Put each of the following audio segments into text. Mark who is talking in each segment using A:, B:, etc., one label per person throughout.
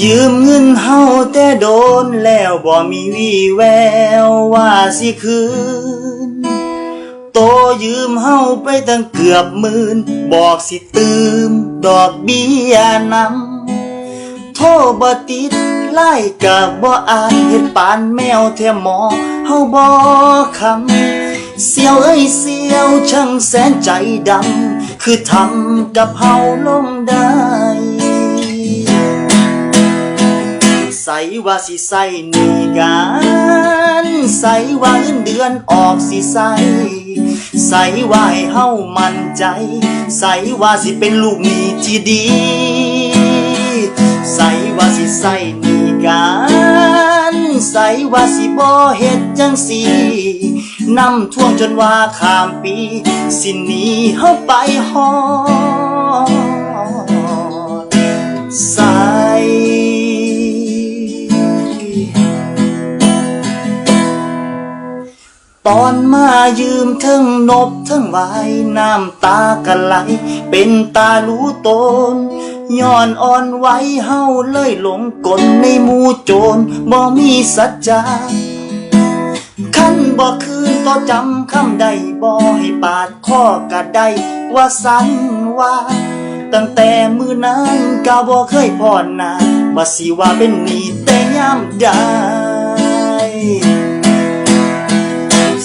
A: ยืมเงินเฮาแต่โดนแล้วบ่มีวี่แววว่าสิคืน โตยืมเฮาไปตั้งเกือบหมื่น บอกสิตืมดอกเบี้ยนำโทรบ่ติดไล่กับบ่อานเฮ็ดปานแมวแทหมอเฮาบ่คำเสียวเอ้ยเสียวช่างแสนใจดำ คือทำกับเฮาลงได้ ใส่ว่าสิใส่หนี่กันใส่ว่าเงินเดือนออกสิใส่ใส่ว่าให้เฮามั่นใจใส่ว่าสิเป็นลูกหนี้ที่ดีใส่ว่าสิใส่หนี่กันใส่ว่าสิบ่เฮ็ดจังสีน้ำท่วมจนว่าข้ามปี สิหนีเฮาไปฮอด ยืมทั้งนบทั้งวายน้ำตากันไหล เป็นตารู้ตนย้อนอ่อนไหวเฮาเลยหลงกลในมูโจรบ่มีสัจจาคันบ่คืนต่อจำคำใดบ่ให้ปาดข้อกะได้ว่าสันว่า ตั้งแต่มือนั้นก็บ่เคยพอหน้าว่สิว่าเป็นหนี้แต่ยามใด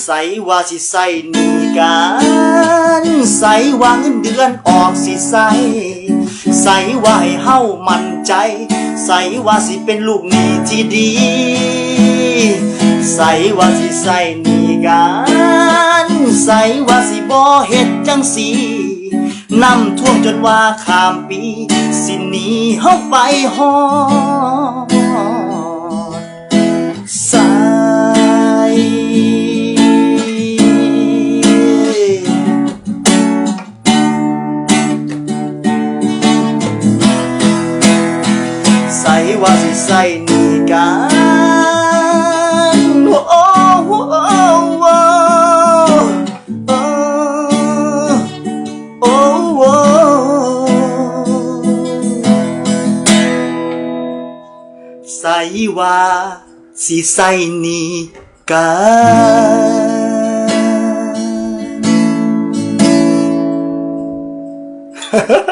A: ใส่ว่าสิใส่หนีกันใส่ว่าเงินเดือนออกสิใส่ใส่ว่าให้เฮามั่นใจ ใส่ว่าสิเป็นลูกหนี้ที่ดี ใส่ว่าสิใส่หนีกันใส่ว่าสิบ่เฮ็ดจังสีน้ำท่วมจนว่าข้ามปี สิหนีเฮาไปฮอ ว่าสิใส่หนี่กันโอ้โอ้โอ้โอ้โอ้โอ้ใส่ว่าสิใส่หนี่กัน